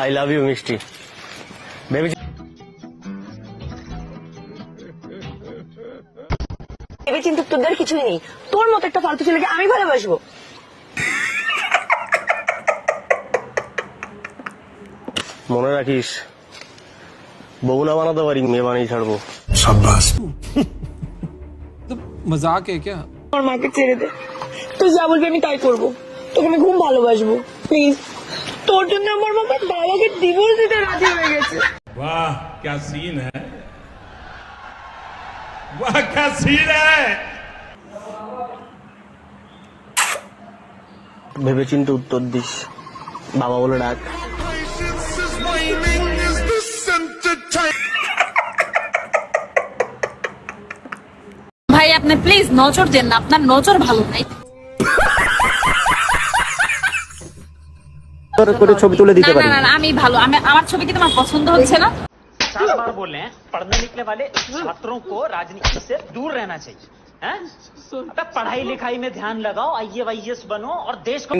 I love you মিষ্টি। ভেবে তোদের কিছুই নেই। তোর মতো একটা ফালতু ছেলেকে আমি ভালোবাসবো। মনে রাখিস বউনা বানাতে পারি মেয়ে বানিয়ে ছাড়বো। সাব্বাস। মজাক এ কে আমার মাকে ছেড়ে দে। তুই যা বলবি আমি তাই করব। তোকে আমি ঘুম ভালোবাসবো। প্লিজ তোর জন্য আমার বাবা বাবাকে ডিভোর্স দিতে রাজি হয়ে গেছে वाह क्या सीन है वाह क्या सीन है ভেবে চিন্তে উত্তর দিস বাবা বলে ডাক ভাই আপনি প্লিজ নজর দেন না আপনার নজর ভালো নাই করে ছবি তুলে দিতে না পারি না না না, আমি ভালো আমি আমার ছবি কি তোমার পছন্দ হচ্ছে না सात बार बोल रहे हैं पढ़ने लिखने वाले छात्रों को राजनीति से दूर रहना चाहिए हैं? अबे पढ़ाई लिखाई में ध्यान लगाओ आई बनो और देश को